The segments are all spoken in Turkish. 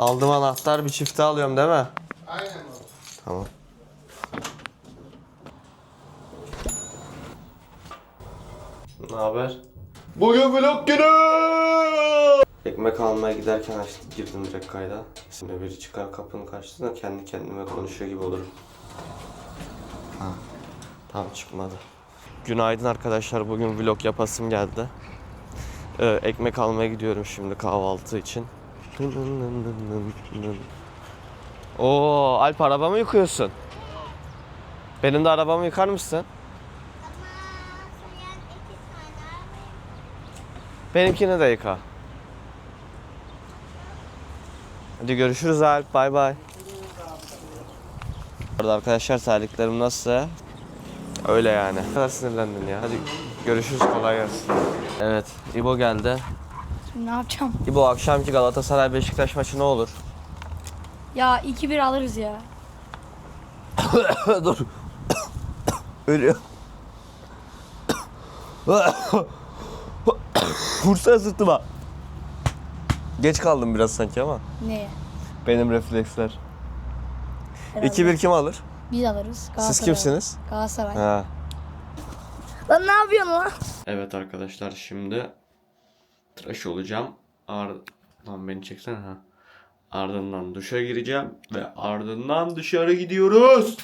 Aldım anahtar bir çifte alıyorum değil mi? Aynen baba. Tamam. Ne haber? Bugün vlog günü! Ekmek almaya giderken açtım, girdim direkt kayda. Şimdi biri çıkar kapının karşısına kendi kendime konuşuyor gibi olurum. Ha. Tam çıkmadı. Günaydın arkadaşlar. Bugün vlog yapasım geldi. Ee, ekmek almaya gidiyorum şimdi kahvaltı için. Oo, Alp arabamı yıkıyorsun. Benim de arabamı yıkar mısın? Benimkini de yıka. Hadi görüşürüz Alp. Bay bay. Orada arkadaşlar terliklerim nasıl? Öyle yani. Ne kadar sinirlendin ya. Hadi görüşürüz. Kolay gelsin. Evet. İbo geldi. Şimdi ne yapacağım? İbo akşamki Galatasaray Beşiktaş maçı ne olur? Ya 2-1 alırız ya. Dur. Ölüyor. Vursa sırtıma. Geç kaldım biraz sanki ama. Neye? Benim refleksler. Herhalde. 2-1 kim alır? Biz alırız. Galatasaray. Siz kimsiniz? Galatasaray. Ha. Lan ne yapıyorsun lan? Evet arkadaşlar şimdi tıraş olacağım. Ar Lan beni çeksene ha. Ardından duşa gireceğim ve ardından dışarı gidiyoruz.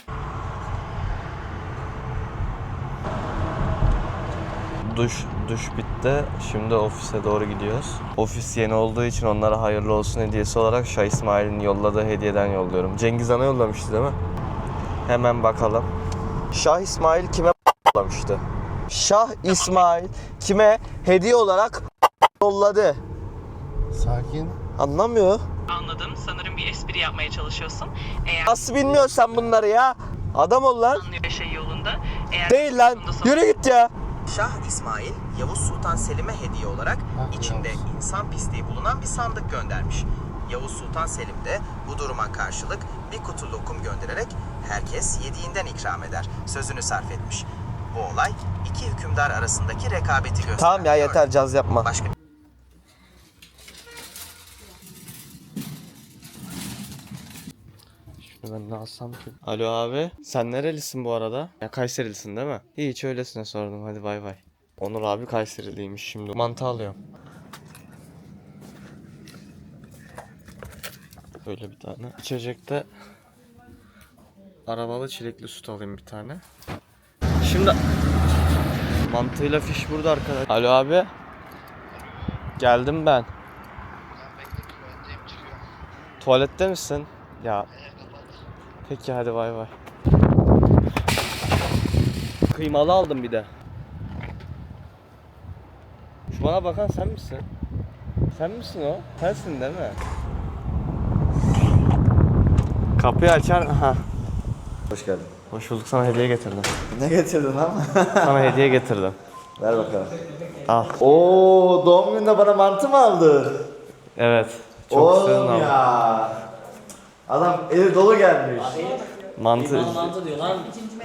Duş duş bitti. Şimdi ofise doğru gidiyoruz. Ofis yeni olduğu için onlara hayırlı olsun hediyesi olarak Şah İsmail'in yolladığı hediyeden yolluyorum. Cengiz Han'a yollamıştı değil mi? Hemen bakalım. Şah İsmail kime yollamıştı? Şah İsmail kime hediye olarak yolladı? Sakin. Anlamıyor. Anladım. Sanırım bir espri yapmaya çalışıyorsun. Eğer Nasıl bilmiyorsun sen bunları ya? Adam ol lan. anlıyor şey yolunda. Eğer Değil lan. Yürü git ya. Şah İsmail, Yavuz Sultan Selim'e hediye olarak Ah, içinde Yavuz. insan pisliği bulunan bir sandık göndermiş. Yavuz Sultan Selim de bu duruma karşılık bir kutu lokum göndererek herkes yediğinden ikram eder. Sözünü sarf etmiş. Bu olay iki hükümdar arasındaki rekabeti gösteren Tamam ya yeter caz yapma. Başka ben ne alsam ki? Alo abi. Sen nerelisin bu arada? Ya Kayserilisin değil mi? Hiç öylesine sordum. Hadi bay bay. Onur abi Kayseriliymiş şimdi. Mantı alıyorum. Böyle bir tane. İçecekte arabalı çilekli süt alayım bir tane. Şimdi mantıyla fiş burada arkadaş. Alo abi. Geldim ben. Tuvalette misin? Ya. Peki hadi bay bay. Kıymalı aldım bir de. Şu bana bakan sen misin? Sen misin o? Sensin değil mi? Kapıyı açar. Ha. Hoş geldin. Hoş bulduk sana hediye getirdim. Ne getirdin lan? Sana hediye getirdim. Ver bakalım. Al. Oo doğum gününde bana mantı mı aldın? Evet. Çok Oğlum ama. Adam eli dolu gelmiş. Mantı.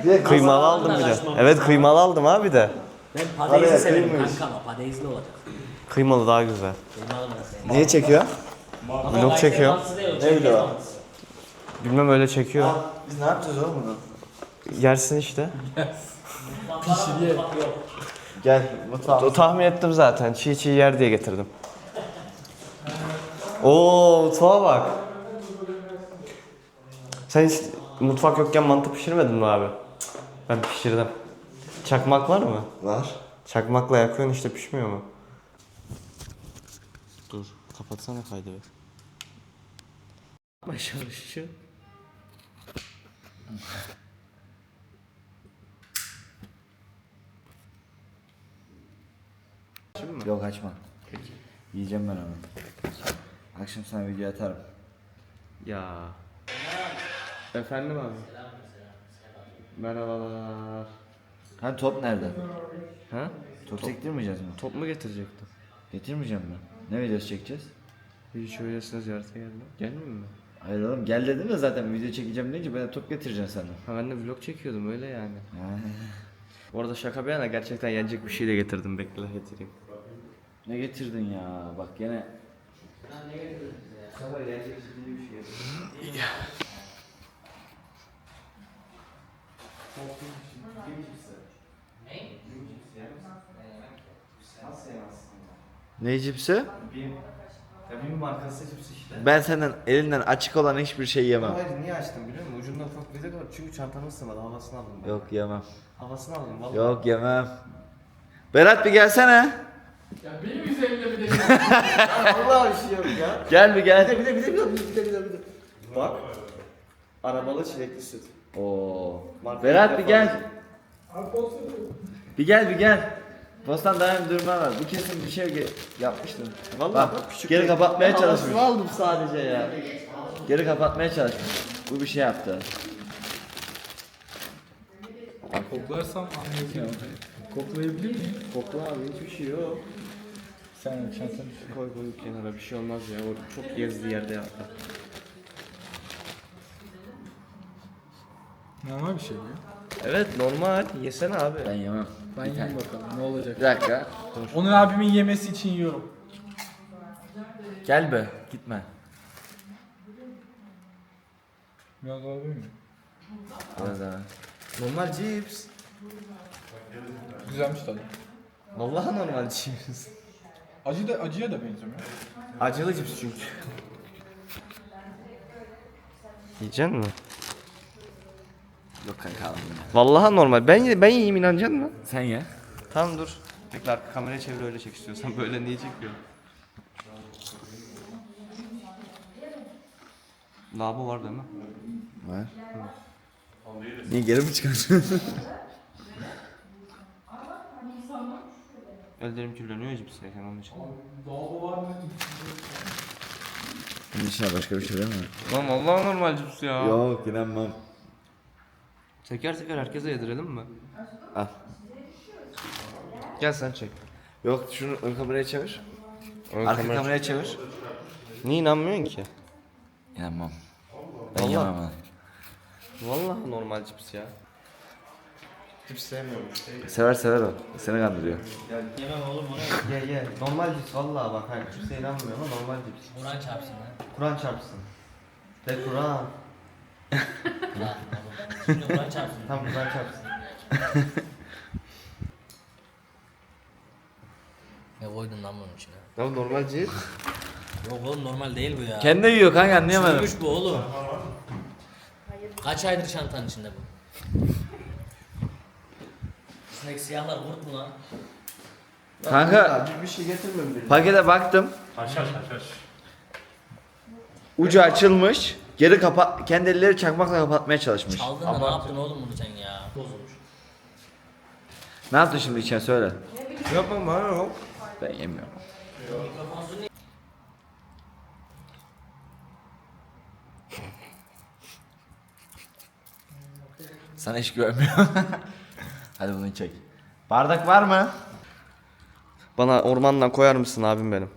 Bir de Kıymalı aldım bir de. Evet kıymalı aldım abi de. Ben Araya patatesi severim kıymış. kanka ama patatesli olacak. Kıymalı daha güzel. Kıymalı mı? Niye çekiyor? Vlog çekiyor. Ne biliyor? Bilmem öyle çekiyor. Biz ne yapacağız oğlum bunu? Yersin işte. Gel mutfağa. O tahmin ettim zaten. Çiğ çiğ yer diye getirdim. Oo mutfağa bak. Sen hiç mutfak yokken mantı pişirmedin mi abi? Ben pişirdim. Çakmak var mı? Var. Çakmakla yakıyorsun işte pişmiyor mu? Dur kapatsana kaydı bir. Başarışı. Yok açma. Yiyeceğim ben onu. Akşam sana video atarım. Ya. Efendim abi. Merhabalar. Ha top nerede? Ha? Top çektirmeyeceğiz mi? Top mu getirecektim? Getirmeyeceğim ben. Ne videosu çekeceğiz? Hiç öylesine ziyarete geldim. Gelmiyor mu? Hayır oğlum gel dedim de zaten video çekeceğim deyince ben de top getireceğim sana. Ha ben de vlog çekiyordum öyle yani. Bu arada şaka bir yana gerçekten yenecek bir şey de getirdim bekle getireyim. Ne getirdin ya? Bak gene. Sana yenecek Ne cipsi? Bir markası cips işte. Ben senden elinden açık olan hiçbir şey yemem. Hayır niye açtım biliyor musun? Ucundan ufak bir de var. Çünkü çantanı ısırmadı. Havasını aldım. ben. Yok yemem. Havasını aldım vallahi. Yok yemem. Berat bir gelsene. Vallahi bir şey yok ya. Gel bir gel. Bir de bir de bir de bir de bir de bir de bir de. Bak. Arabalı çilekli süt. Oo. Marka Berat bir gel. Bir gel bir gel. Postan daim durma var. Bu kesin bir şey yapmıştın. Vallahi Bak, bak, küçük geri kapatmaya çalışmış. aldım sadece ya. Geri kapatmaya çalışmış. Bu bir şey yaptı. Koklarsam anlayacağım. Koklayabilir miyim? Kokla abi hiçbir şey yok. Sen çantanı şu. Koy koy kenara bir şey olmaz ya. O çok gezdi yerde yaptı. Normal bir şey mi? Evet normal. Yesene abi. Ben yemem. Ben yiyeyim bakalım ne olacak. Bir dakika. Onur abimin yemesi için yiyorum. Gel be. Gitme. Biraz alabilir miyim? Biraz daha. Normal cips. Güzelmiş tadı. Vallahi normal cips. Acı da acıya da benzemiyor. Acılı cips çünkü. Yiyeceksin mi? Yok kanka aldım ya. Vallahi normal. Ben ben yiyeyim inanacaksın mı? Sen ye. Tamam dur. Bekle arka kameraya çevir öyle çek istiyorsan. Böyle niye çekiyor? Lavabo var değil mi? Var. Niye geri mi çıkartıyorsun? Ellerim kirleniyor cips yerken onun için. Bunun içine başka bir şey değil mi? Lan vallahi normal cips ya. Yok inanmam. Teker teker herkese yedirelim mi? Al. Gel sen çek. Yok şunu ön kameraya çevir. Ön Arka kamera- kameraya çevir. Niye inanmıyorsun ki? İnanmam. Ben Vallahi. yemem onu. Vallahi normal cips ya. Cips sevmiyorum. Sever sever o. Seni kandırıyor. Ye ye. Normal cips vallahi bak hani cipse inanmıyorum ama normal cips. Kur'an çarpsın ha. Kur'an çarpsın. De Kur'an. Lan. Şimdi Kur'an çarpsın. Tam Kur'an çarpsın. Ne koydun lan bunun içine? Ya normal cips. Yok oğlum normal değil bu ya. Kendi yiyor kanka anlayamadım. Çürümüş bu oğlum. Kaç aydır çantanın içinde bu? İçindeki siyahlar kurt mu lan? Kanka bir, bir şey getirmem dedim. pakete baktım. Ucu açılmış. Geri kapa kendi elleri çakmakla kapatmaya çalışmış. Çaldın da ne yaptın oğlum bunu sen ya? Bozulmuş. Ne yaptın şimdi içine söyle. Yapma bana yok. Ben yemiyorum. Sana hiç güvenmiyorum. Hadi bunu çek. Bardak var mı? Bana ormandan koyar mısın abim benim?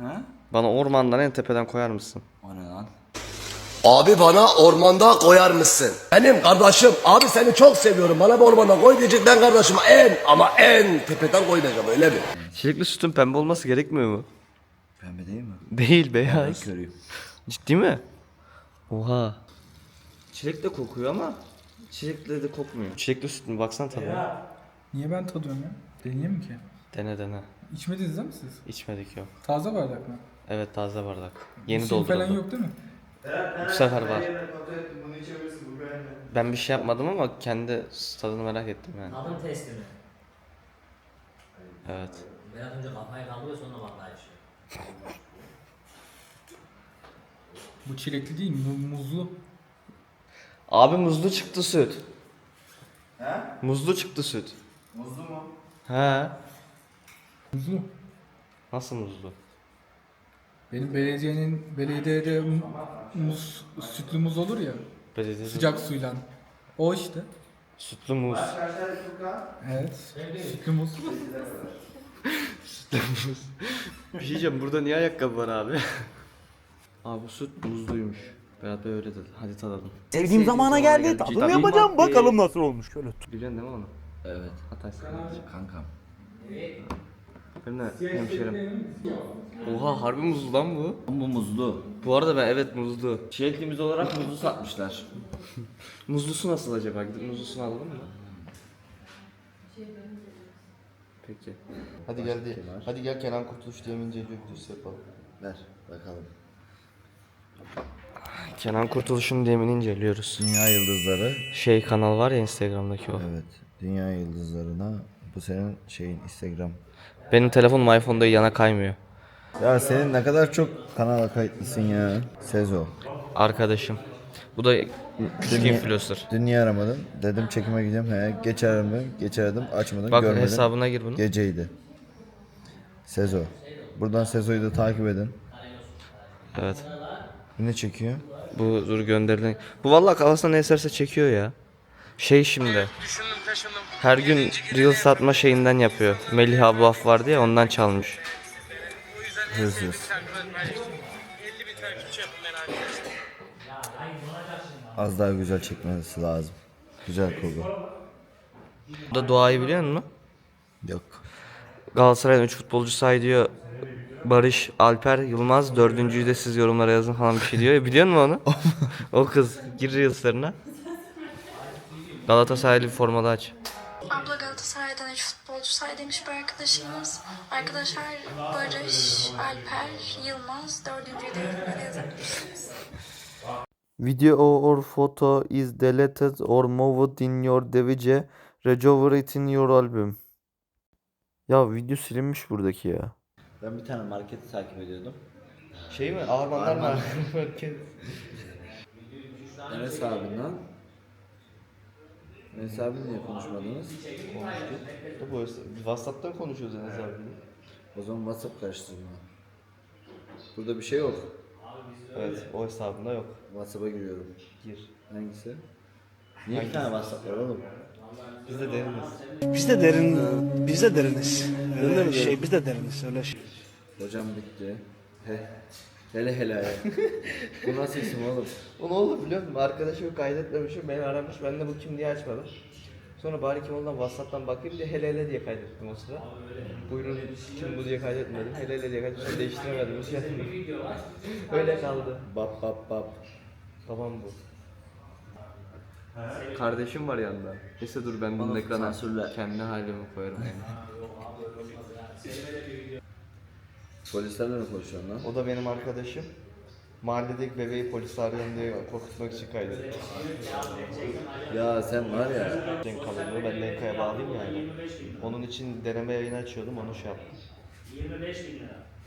Ha? Bana ormandan en tepeden koyar mısın? O ne lan? Abi bana ormanda koyar mısın? Benim kardeşim abi seni çok seviyorum bana bir ormanda koy diyecek ben kardeşime en ama en tepeden koymayacağım öyle mi? Çilekli sütün pembe olması gerekmiyor mu? Pembe değil mi? Değil Ben beyaz. körüyüm. Ciddi mi? Oha. Çilek de kokuyor ama çilekle de kokmuyor. Çilekli süt mü? Baksana tadına. Niye ben tadıyorum ya? Deneyeyim mi ki? Dene dene. İçmediniz değil mi siz? İçmedik yok. Taze bardak mı? Evet taze bardak. Yeni Şey falan dolduruldu. yok değil mi? Bu sefer var. Ben bir şey yapmadım ama kendi tadını merak ettim yani. Kadın testi mi? Evet. Berat önce kafayı kaldırıyor sonra vallahi içiyor. Bu çilekli değil mu- muzlu. Abi muzlu çıktı süt. He? Muzlu çıktı süt. Muzlu mu? He. Muzlu. Nasıl muzlu? Benim belediyenin belediyede mu- muz, sütlü muz olur ya. Belediye Sıcak suyla. O işte. Sütlü muz. Evet. Sütlü muz. Bir şey diyeceğim burada niye ayakkabı var abi? abi bu süt muzluymuş. Berat Bey öyle dedi. Hadi tadalım. Sevdiğim zamana geldi. Tadım yapacağım. Bakalım nasıl olmuş. Şöyle Biliyorsun değil mi onu? Evet. Hatay Kankam. Benim de hemşerim. Oha harbi muzlu lan bu. Bu muzlu. Bu arada ben evet muzlu. Çileklimiz olarak muzlu satmışlar. Muzlusu nasıl acaba? Gidip muzlusunu alalım mı? Peki. Hadi gel de, hadi gel Kenan Kurtuluş diye ince videosu yapalım. Ver bakalım. Kenan Kurtuluş'un diyemini inceliyoruz. Dünya yıldızları. Şey kanal var ya Instagram'daki o. Evet. Dünya yıldızlarına bu senin şeyin Instagram. Benim telefonum iPhone'da yana kaymıyor. Ya senin ne kadar çok kanala kayıtlısın ya. Sezo. Arkadaşım. Bu da küçük Dünya- influencer. Dün niye aramadın? Dedim çekime gidiyorum. He, geç aradım. Geç aradım. Açmadın. Bak görmedim. hesabına gir bunu. Geceydi. Sezo. Buradan Sezo'yu da takip edin. Evet. Ne çekiyor? Bu dur gönderilen. Bu vallahi kafasına ne eserse çekiyor ya. Şey şimdi. Her gün reel satma şeyinden yapıyor. Melih Abuaf vardı ya ondan çalmış. Hırsız. Az daha güzel çekmesi lazım. Güzel kurgu. Bu da Doğa'yı biliyor musun? Yok. Galatasaray'ın 3 futbolcu say diyor. Barış, Alper, Yılmaz. Dördüncüyü de siz yorumlara yazın falan bir şey diyor. ya. Biliyor musun onu? o kız. Gir Reels'larına. Galatasaraylı formalı aç. Abla Galatasaray'dan 3 futbolcu say demiş bir arkadaşımız. Arkadaşlar Barış, Alper, Yılmaz, dördüncüyü de yorumlara yazabilirsiniz. Video or photo is deleted or moved in your device. Recover it in your album. Ya video silinmiş buradaki ya. Ben bir tane marketi takip ediyordum. Şey mi? Armanlar mı? Enes abinden. Enes abi niye konuşmadınız? Bu WhatsApp'tan konuşuyoruz Enes abi. O zaman WhatsApp karıştırma. Burada bir şey yok. Evet, o hesabında yok. WhatsApp'a giriyorum. Gir. Hangisi? Niye bir tane WhatsApp var oğlum? Biz de deriniz. Biz de derin, biz de deriniz. Öyle şey, biz de deriniz. Öyle şey. Hocam bitti. He. Hele hele ya. Bu nasıl isim oğlum? O ne oldu biliyor musun? Arkadaşımı kaydetmemişim, beni aramış. Ben de bu kim diye açmadım. Sonra bari kim olduğundan WhatsApp'tan bakayım diye hele hele diye kaydettim o sıra. Buyurun kim bu diye kaydetmedim. Hele hele diye kaydettim. Sonra değiştiremedim. Şey. Öyle kaldı. Bap bap bap. Tamam bu. Kardeşim var yanında. Neyse dur ben bunun ekrana sansürle. kendi halimi koyarım yani. Polislerle mi konuşuyorsun lan? O da benim arkadaşım. Mahalledeki bebeği polis arıyorum diye korkutmak için kaydetti. Ya sen var ya. Cenk kalınlığı ben Lenka'ya bağlayayım yani. Onun için deneme yayını açıyordum onu şey yaptım.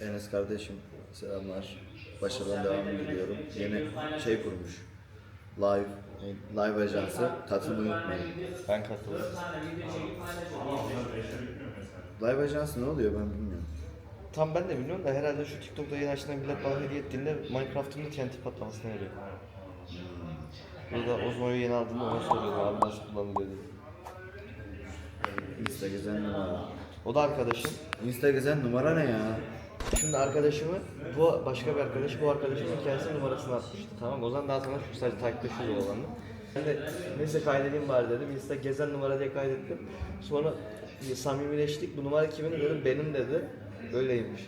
Enes kardeşim selamlar. Başarıdan devam diliyorum. Yeni şey kurmuş. Live live ajansı. Katılmayı unutmayın. Ben katıldım. Live ajansı ne oluyor ben bilmiyorum. Tam ben de bilmiyorum da herhalde şu TikTok'ta yeni açılan millet bana hediye ettiğinde Minecraft'ın da TNT patlamasına yarıyor. Burada Ozmo'yu yeni aldığımda ona soruyordum abi nasıl kullanılıyor diye. Insta gezen numara. O da arkadaşım. Insta gezen numara ne ya? Şimdi arkadaşımı, bu başka bir arkadaş, bu arkadaşımın hikayesinin numarasını atmıştı. Tamam mı? o zaman daha sonra şu sadece takipleşiyoruz olanla. Ben de neyse kaydedeyim bari dedim. Insta gezen numara diye kaydettim. Sonra samimileştik. Bu numara kimin dedim. Benim dedi. Öyleymiş.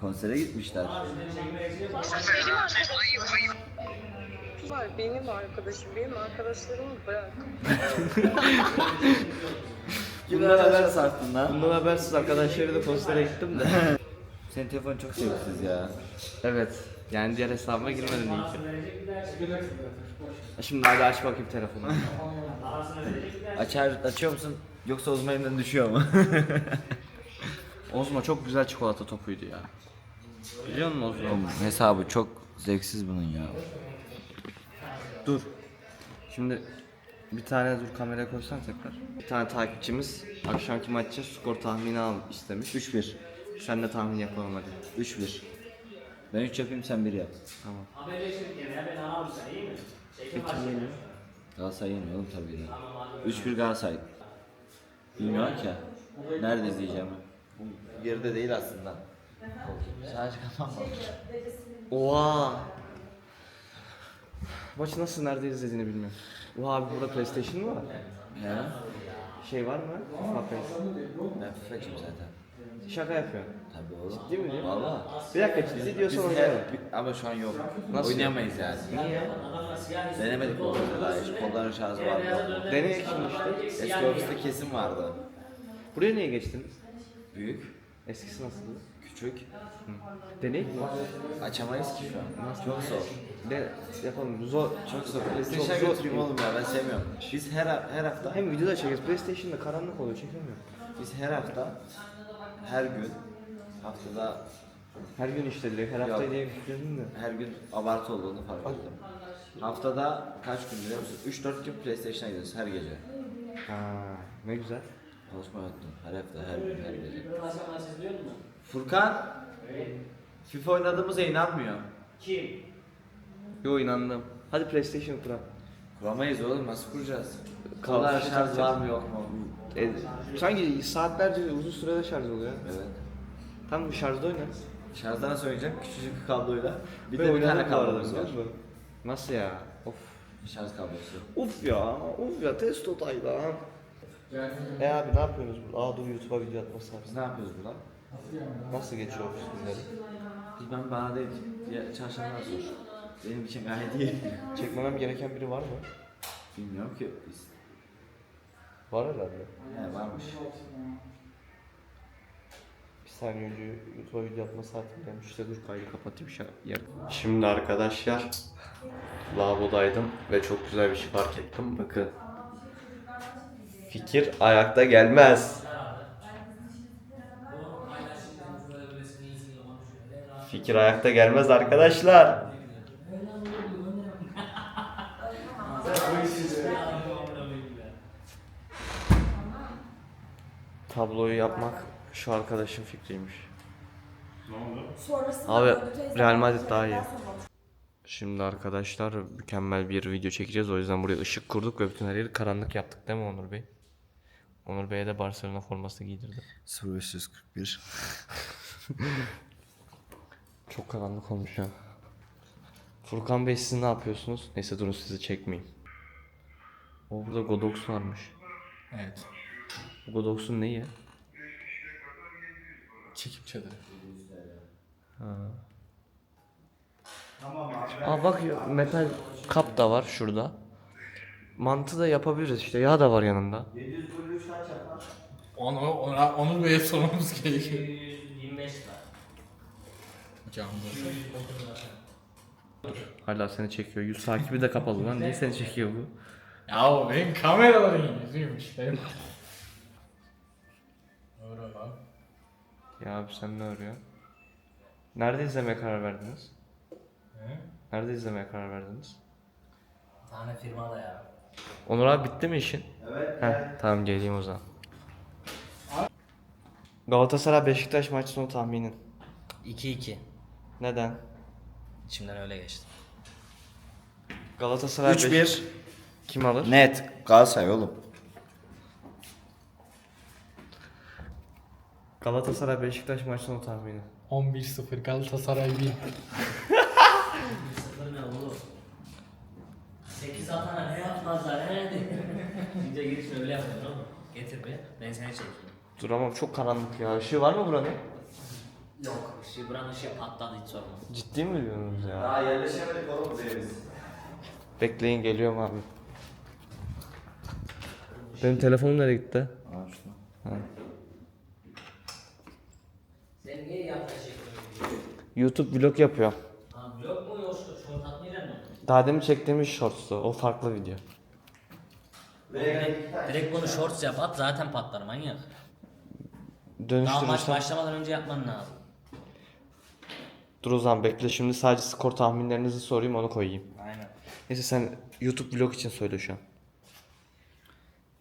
Konsere gitmişler. Var benim arkadaşım, benim arkadaşlarımı bırak. Kimden haber sarttın lan? Bundan habersiz arkadaşlarıyla konsere gittim de. Senin telefon çok sevimsiz ya. evet. Yani diğer hesabıma girmedin iyi ki. Şimdi hadi aç bakayım telefonu. Açar, açıyor musun? Yoksa Ozma elimden düşüyor mu? Ozma çok güzel çikolata topuydu ya. Biliyor musun Ozma? Oğlum, hesabı çok zevksiz bunun ya. Dur. Şimdi bir tane dur kameraya koysan tekrar. Bir tane takipçimiz akşamki maç için skor tahmini al istemiş. 3-1. Sen de tahmin yapalım hadi. 3-1. Ben 3 yapayım sen 1 yap. Tamam. Galatasaray yeniyor oğlum tabii de. 3-1 Galatasaray. Bilmiyorum ki. Nerede izleyeceğim? Geride değil aslında. Sadece kafam var. Oha. Maçı nasıl nerede izlediğini bilmiyorum. Oha abi burada PlayStation mı var? Ya. Şey var mı? FIFA PES. Ben FIFA'cıyım zaten. Şaka yapıyorsun. Tabii oğlum. Ciddi mi diyorsun? Valla. Bir dakika ciddi Biz diyorsan her, oynayalım. ama şu an yok. Nasıl Oynayamayız yani. Niye? Denemedik o yüzden daha hiç. Kolların şarjı var mı yok mu? Deneyek şimdi işte. Eski ofiste kesin vardı. Buraya niye geçtiniz? Büyük, Eskisi nasıldı? küçük. Deneyek mi? Açamayız ki şu an. Çok zor. De yapalım. Zor. Çok zor. Çok PlayStation'a zor. götüreyim oğlum ya ben sevmiyorum. Biz her her hafta Hem videoda çekeriz. PlayStation'da karanlık oluyor çekemiyor. biz her hafta her gün haftada Her gün işte direkt her hafta Yok. diye yükledin de. her gün abartı olduğunu fark ettim. Haftada kaç gün biliyor musun? 3-4 gün PlayStation'a gidiyoruz her gece. Ha, ne güzel. Konuşma yaptım. Her hafta, her gün, her gece. Furkan FIFA oynadığımıza inanmıyor. Yo inandım. Hadi PlayStation kuralım. Kuramayız oğlum nasıl kuracağız? Kablo Kollar şarj var mı yok mu? E, sanki saatlerce uzun sürede şarj oluyor. Evet. Tam bu şarjda oynarız. Şarjdan nasıl oynayacağım? Küçücük kabloyla. Bir de bir tane kablomuz var. Nasıl ya? Of. Şarj kablosu. Uf ya, uf ya test otayla. E abi ne yapıyorsunuz burada? Aa dur YouTube'a video atması Biz lazım. ne yapıyoruz burada? Nasıl geçiyor ofis günleri? Bilmem bana değil. Çarşamba sor. Benim için gayet iyi. Çekmemem gereken biri var mı? Bilmiyorum ki. Var herhalde. He varmış. Bir saniye önce YouTube'a video atma saatim gelmiş. İşte dur kaydı kapatayım şu Şimdi arkadaşlar lavabodaydım ve çok güzel bir şey fark ettim. Bakın. Fikir ayakta gelmez. Fikir ayakta gelmez arkadaşlar. Tabloyu yapmak şu arkadaşın fikriymiş. Abi Real Madrid daha iyi. Şimdi arkadaşlar mükemmel bir video çekeceğiz. O yüzden buraya ışık kurduk ve bütün her yeri karanlık yaptık değil mi Onur Bey? Onur Bey'e de Barcelona forması giydirdim. 0541. Çok karanlık olmuş ya. Furkan Bey siz ne yapıyorsunuz? Neyse durun sizi çekmeyeyim. O burada Godox varmış. Evet. Godox'un neyi? Çekim çadırı. Aa bak ya, metal kap da var şurada. Mantı da yapabiliriz işte. Yağ da var yanında. Onu, ona, Onur Bey'e sormamız gerekiyor. 25 lira. Canlı. Hala seni çekiyor. Yüz takibi de kapalı lan. Niye seni çekiyor bu? Ya o benim kameraların yüzüymüş. Benim. Doğru lan. Ya abi sen ne arıyorsun? Nerede izlemeye karar verdiniz? He? Nerede izlemeye karar verdiniz? Bir tane firma da ya. Onur abi bitti mi işin? Evet. Heh, tamam geleyim o zaman. Galatasaray Beşiktaş maç sonu tahminin. 2-2. Neden? İçimden öyle geçti. Galatasaray 3-1. Beşik- Kim alır? Net. Galatasaray oğlum. Galatasaray Beşiktaş maç sonu tahmini. 11-0 Galatasaray 1. 0 ne oğlum? 8 atana ne yapmazlar he? Önce girişini öyle yapıyorsun oğlum. Getir be. Ben seni çekeyim. Duramam çok karanlık ya. Işığı var mı buranın? Yok. Işığı buranın ışığı patladı hiç sorma. Ciddi mi diyorsunuz ya? Daha yerleşemedik oğlum biz. Bekleyin geliyorum abi. Benim telefonum nereye gitti? Aa yaklaşık YouTube vlog yapıyorum. Ha blok mu yoksa şort atmayacaksın mı? Daha demin çektiğimiz shorts'tu. O farklı video. Direkt, direkt bunu shorts yap at zaten patlar manyak. Daha maç Dönüştürürsem. başlamadan önce yapman lazım. Dur o zaman bekle. Şimdi sadece skor tahminlerinizi sorayım onu koyayım. Aynen. Neyse sen YouTube vlog için söyle şu an.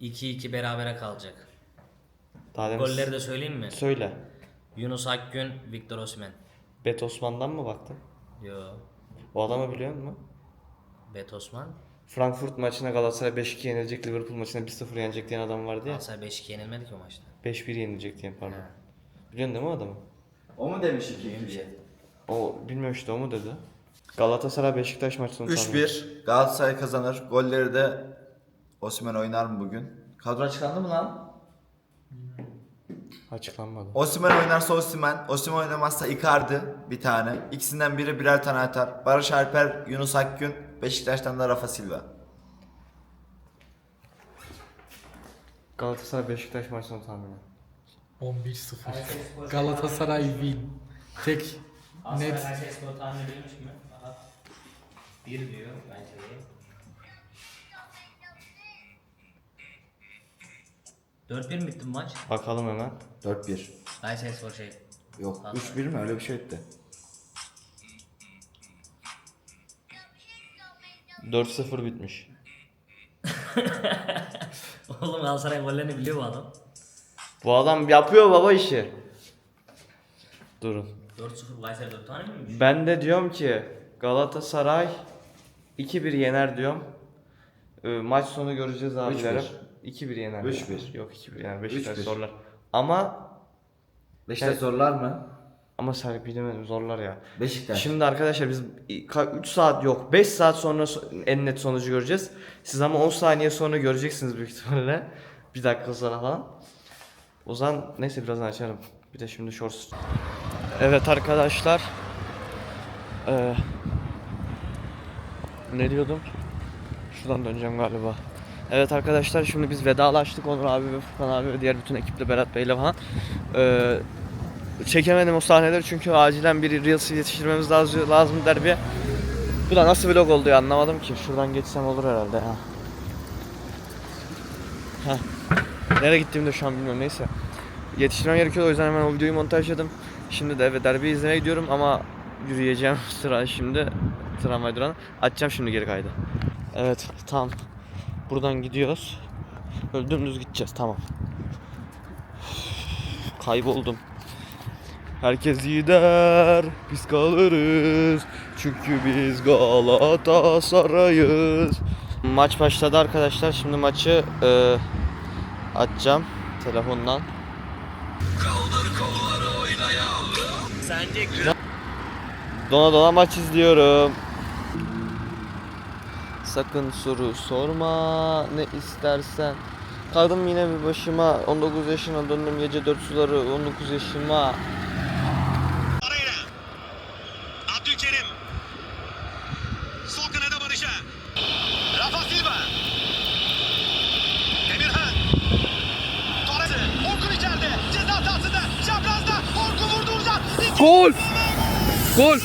2-2 berabere kalacak. Daha demin Golleri de söyleyeyim mi? Söyle. Yunus Akgün, Victor Osimhen. Bet Osman'dan mı baktın? Yo. O adamı biliyor musun? Bet Osman. Frankfurt maçına Galatasaray 5-2 yenilecek, Liverpool maçına 1-0 yenecek diyen adam vardı ya. Galatasaray 5-2 yenilmedi ki o maçta. 5-1 yenilecek diyen pardon. Biliyorsun değil mi o adamı? O mu demiş iki diye? O bilmiyorum işte o mu dedi. Galatasaray Beşiktaş maçını tahmin. 3-1 Galatasaray kazanır. Golleri de Osimhen oynar mı bugün? Kadro açıklandı mı lan? Açıklanmadı. Osimhen oynarsa Osimhen, Osimhen oynamazsa Icardi bir tane. İkisinden biri birer tane atar. Barış Alper, Yunus Akgün, Beşiktaş'tan da Rafa Silva. Galatasaray Beşiktaş maçını tahmini. 11-0. Galatasaray win. Tek Aslında net. Kayseri Spor tahmin edilmiş mi? Aha. Bir diyor bence de. Dört bir mi bitti bu maç? Bakalım hemen. 4-1. Kayseri Spor şey. Yok 3-1 mi öyle bir şey etti. 4-0 bitmiş. Oğlum Galatasaray gollerini biliyor bu adam. Bu adam yapıyor baba işi. Durun. 4-0 Kayseri 4 tane miymiş? Ben de diyorum ki Galatasaray 2-1 yener diyorum. Ee, maç sonu göreceğiz abilerim. 2-1 yener. 3-1. Yok 2-1 yener. Beşiktaş 3-1. zorlar. Ama Beşiktaş Evet. zorlar mı? ama Serp bilemedim zorlar ya. Beşiktaş. Şimdi arkadaşlar biz 3 saat yok 5 saat sonra so- en net sonucu göreceğiz. Siz ama 10 saniye sonra göreceksiniz büyük ihtimalle. Bir dakika sonra falan. O zaman neyse birazdan açarım. Bir de şimdi shorts. Evet arkadaşlar. Ee, ne diyordum? Şuradan döneceğim galiba. Evet arkadaşlar şimdi biz vedalaştık Onur abi ve Furkan abi ve diğer bütün ekiple Berat Bey'le falan. Ee, çekemedim o sahneleri çünkü acilen bir Reels yetiştirmemiz lazım, lazım derbi. Bu da nasıl vlog oldu ya anlamadım ki. Şuradan geçsem olur herhalde ya. Nereye gittiğimi de şu an bilmiyorum neyse. Yetiştirmem gerekiyordu o yüzden hemen o videoyu montajladım. Şimdi de eve derbi izlemeye gidiyorum ama yürüyeceğim sıra şimdi tramvay durağına. Açacağım şimdi geri kaydı. Evet tamam. Buradan gidiyoruz. Böyle dümdüz gideceğiz tamam. Kayboldum. Herkes gider, biz kalırız. Çünkü biz Galatasaray'ız. Maç başladı arkadaşlar. Şimdi maçı e, açacağım telefondan. Dona dona maç izliyorum. Sakın soru sorma ne istersen. Kaldım yine bir başıma 19 yaşına döndüm gece 4 suları 19 yaşıma. Abdülkerim. Sol kanada Barış'a. Rafa Silva. Emirhan. Torres. Orkun içeride. Ceza sahasında. Çaprazda. Orkun vurdu uzak. Gol! Gol!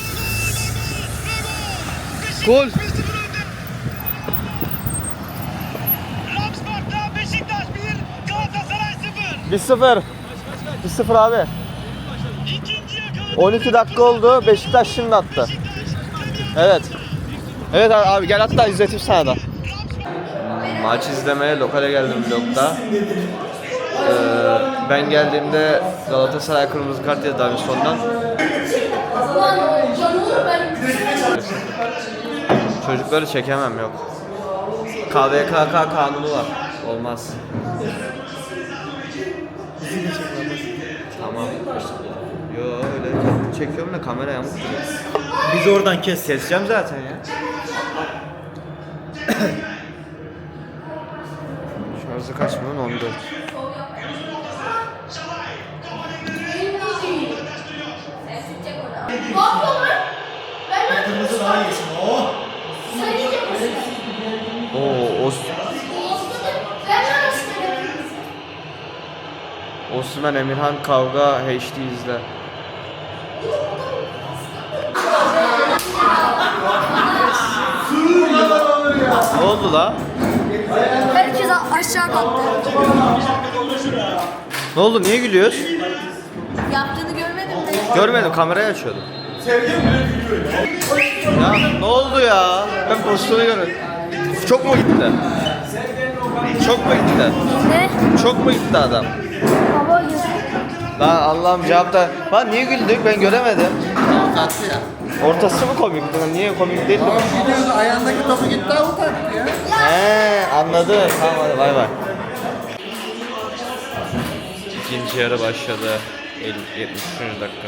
Gol! 1-0 önde. Ramspark'ta Beşiktaş 1. Galatasaray 0. 1-0. 1-0 abi. İkinci yakaladı. 12 dakika oldu. Beşiktaş şimdi attı. Evet. Evet abi, gel hatta izleteyim sana da. Maç izlemeye lokale geldim vlogda. Ee, ben geldiğimde Galatasaray kırmızı kart yedi Davinson'dan. Çocukları çekemem yok. KVKK kanunu var. Olmaz. Tamam. Yo öyle çekiyorum da kamera yamuk. Biz oradan kes. Keseceğim zaten ya. Şarjı kaç bunun? 14. Oo, Os Osman Emirhan kavga HD izle. ne oldu la? Herkes aşağı kalktı. Ne oldu? Niye gülüyoruz? Yaptığını görmedin mi? Görmedim, kamerayı açıyordum. Ya ne oldu ya? Ben pozisyonu görmedim. Çok mu gitti? Çok mu gitti? Ne? Çok mu gitti adam? Lan Allah'ım cevap da... Lan niye güldük ben göremedim. Ortası mı komik? Lan Niye komik değil mi? Gidiyordu ayağındaki topu gitti avuç attı ya. He anladım. Tamam hadi bay bay. İkinci yarı başladı. 50, 73. dakika.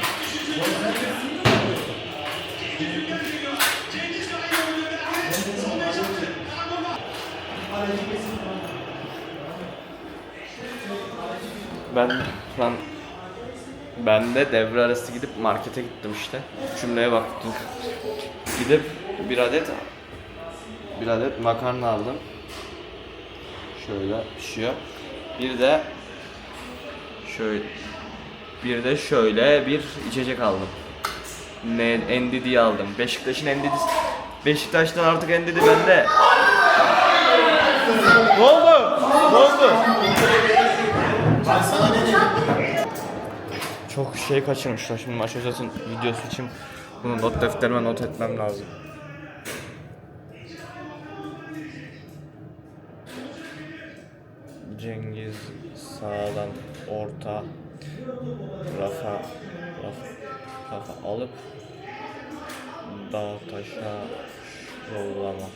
Ben lan Ben de devre arası gidip markete gittim işte. Cümleye baktım. Gidip bir adet bir adet makarna aldım. Şöyle pişiyor. Bir de şöyle bir de şöyle bir içecek aldım. Ne Endidi aldım. Beşiktaş'ın Endidisi. Beşiktaş'tan artık Endidi bende. ne oldu? Ne oldu? Çok şey kaçırmışlar. Şimdi maç özetin videosu için bunu not defterime not etmem lazım. Cengiz sağdan orta rafa rafa, rafa alıp dağ taşa yollama.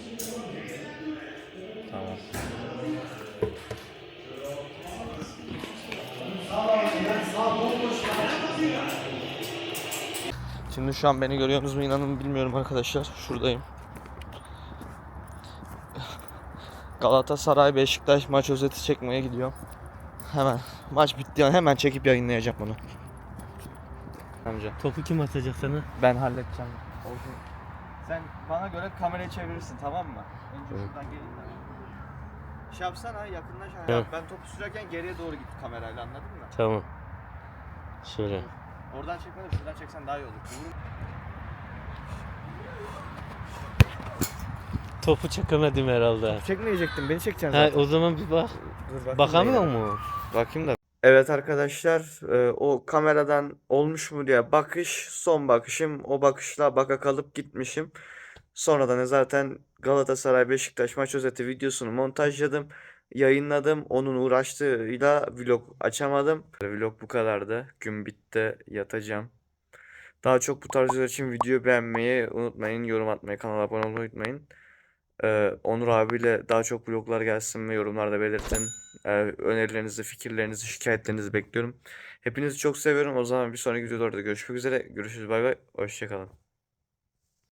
Tamam. Şimdi şu an beni görüyorsunuz mu inanın bilmiyorum arkadaşlar. Şuradayım. Galatasaray Beşiktaş maç özeti çekmeye gidiyorum. Hemen maç bitti hemen çekip yayınlayacağım bunu. Amca. Topu kim atacak sana? Ben halledeceğim. Olsun. Sen bana göre kamerayı çevirirsin tamam mı? Önce şuradan geleyim ben. Şey yapsana yakınlaş. Ben topu sürerken geriye doğru git kamerayla anladın mı? Tamam. Şöyle. Oradan çekme de şuradan çeksen daha iyi olur. Vurun. Topu çekemedim herhalde. Çekmeyecektim beni çekeceksin Ha, zaten. o zaman bir bak. Dur bakayım Bakamıyor da mu? Bakayım da. Evet arkadaşlar e, o kameradan olmuş mu diye bakış son bakışım o bakışla baka kalıp gitmişim. Sonradan da zaten Galatasaray Beşiktaş maç özeti videosunu montajladım. Yayınladım. Onun uğraştığıyla vlog açamadım. Vlog bu kadardı. Gün bitti. Yatacağım. Daha çok bu tarz için video beğenmeyi unutmayın. Yorum atmayı, kanala abone olmayı unutmayın. Ee, Onur abiyle daha çok vloglar gelsin ve yorumlarda belirtin. Ee, önerilerinizi, fikirlerinizi, şikayetlerinizi bekliyorum. Hepinizi çok seviyorum. O zaman bir sonraki videolarda görüşmek üzere. Görüşürüz. Bay bay. Hoşçakalın.